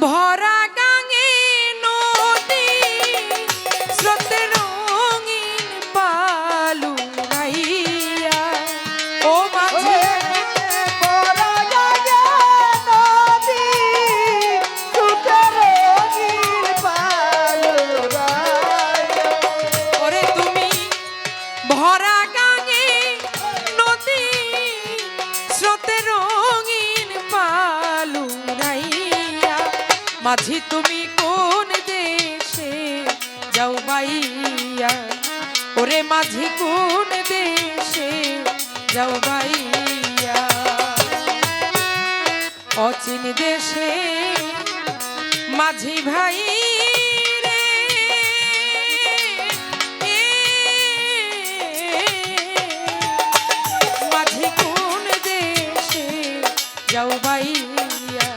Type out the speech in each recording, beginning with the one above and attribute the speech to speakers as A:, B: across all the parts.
A: ভরা গাঙে যাও বাইয়া ওরে মাঝি কোন দেশে? যাও বাইয়া অচিন দেশে মাঝি ভাই মাঝি কোন দেশে? যাও বাইয়া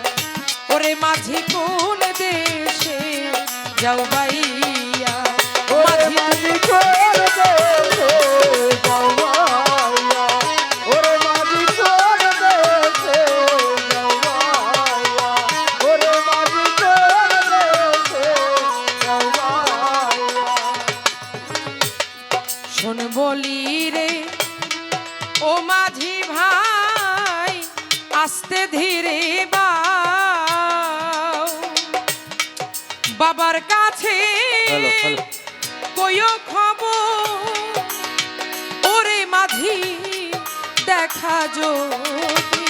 A: ওরে মাঝি কোন দেশে? যাও ও মাঝি ভাই আস্তে ধীরে বাবার কাছে কইও খবর ওরে মাঝি দেখা যদি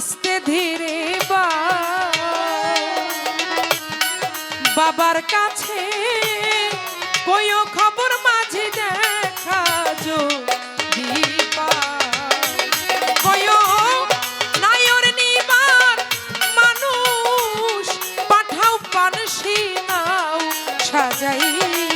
A: আস্তে ধীরে বাবার কাছে কইও খবর মাঝি দেখা নিবার মানুষ পাঠাও পানসি নাও সাজাইয়া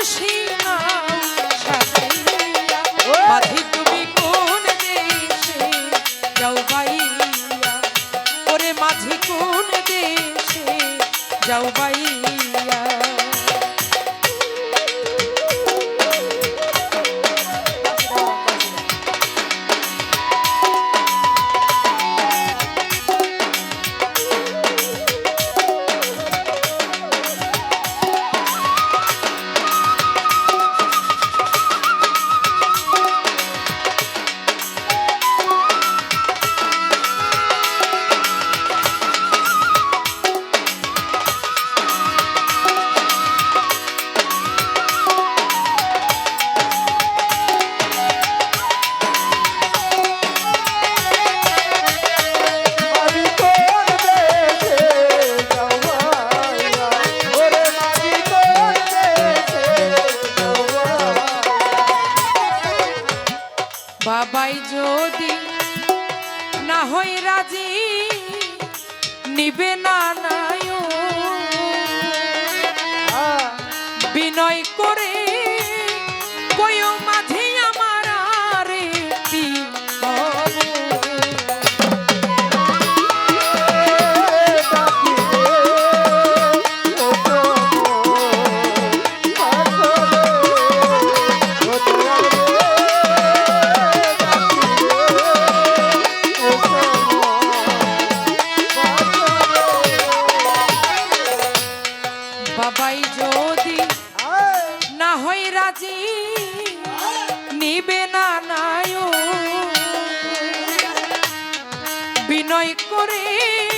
A: পানসি হই রাজি নিবে না নায় করে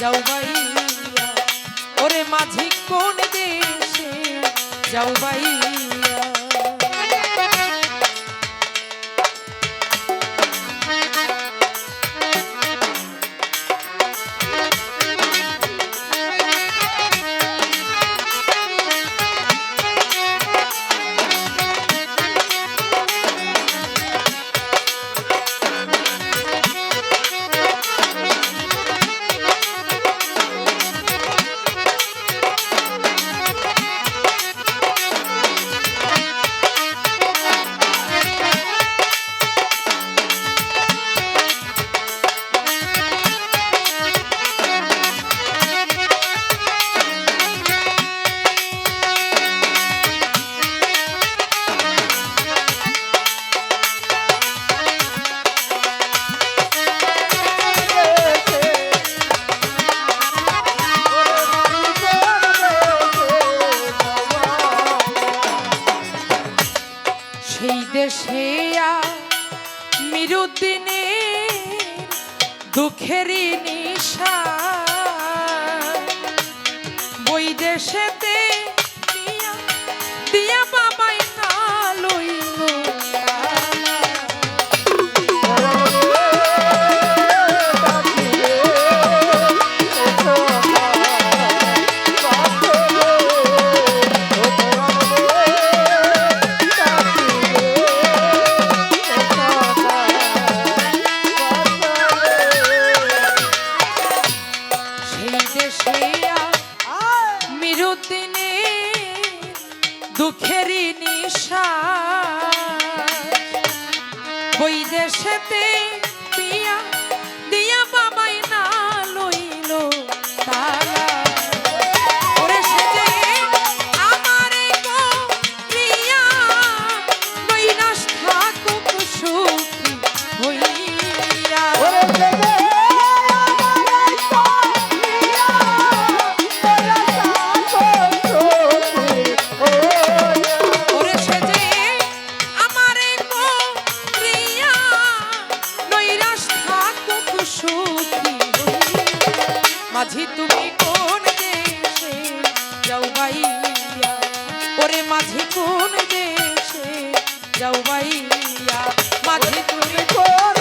A: যাও বাইয়া ওরে মাঝি কোন দেশে? যাও বাইয়া সেই দেশে মিরুদ্দিনে দুঃখেরই নিশা বই দেশেতে মাঝি, তুমি কোন দেশে? যাও বাইয়া ওরে মাঝি, কোন দেশে? যাও বাইয়া মাঝি, তুমি কোন